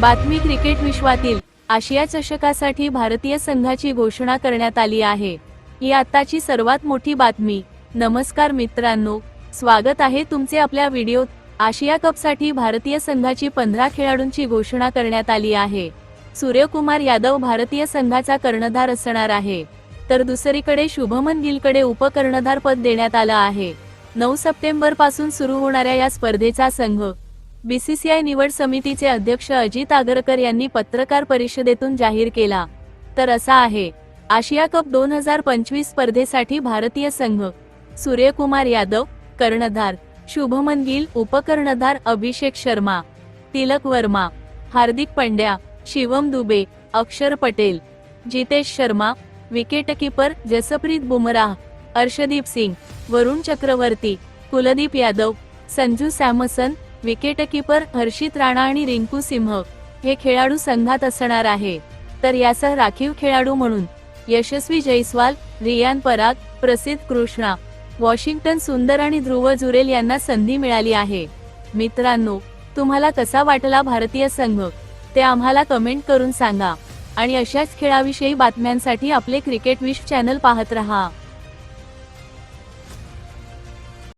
बातमी क्रिकेट विश्वातील आशिया चषकासाठी भारतीय संघाची घोषणा करण्यात आली आहे. ही आताची सर्वात मोठी बातमी. नमस्कार मित्रांनो स्वागत आहे तुमचे आपल्या व्हिडिओत. आशिया कपसाठी भारतीय संघाची पंधरा खेळाडूंची घोषणा करण्यात आली आहे. सूर्यकुमार यादव भारतीय संघाचा कर्णधार असणार आहे. तर दुसरीकडे शुभमन गिलकडे उपकर्णधार पद देण्यात आलं आहे. नऊ सप्टेंबरपासून सुरू होणाऱ्या या स्पर्धेचा संघ बीसीसीआय निवड समितीचे अध्यक्ष अजित आगरकर यांनी पत्रकार परिषदेतून जाहीर केला. तर असा आहे. आशिया कप दोन हजार पंचवीस स्पर्धेसाठी भारतीय संघ. सूर्यकुमार यादव कर्णधार. शुभमन गिल उपकर्णधार अभिषेक शर्मा. तिलक वर्मा. हार्दिक पंड्या. शिवम दुबे. अक्षर पटेल. जितेश शर्मा. विकेटकीपर जसप्रीत बुमराह. अर्शदीप सिंग. वरुण चक्रवर्ती. कुलदीप यादव. संजू सॅमसन. विकेटकीपर हर्षित राणा आणि रिंकू सिंह हे खेळाडू संघात असणार आहे. तर यासह राखीव खेळाडू म्हणून यशस्वी जयस्वाल रियान पराग प्रसिद्ध कृष्णा वॉशिंग्टन सुंदर आणि ध्रुव जुरेल यांना संधी मिळाली आहे. मित्रांनो तुम्हाला कसा वाटला भारतीय संघ? ते आम्हाला कमेंट करून सांगा. आणि अशाच खेळाविषयी बातम्यांसाठी आपले क्रिकेट विश चॅनल पाहत रहा.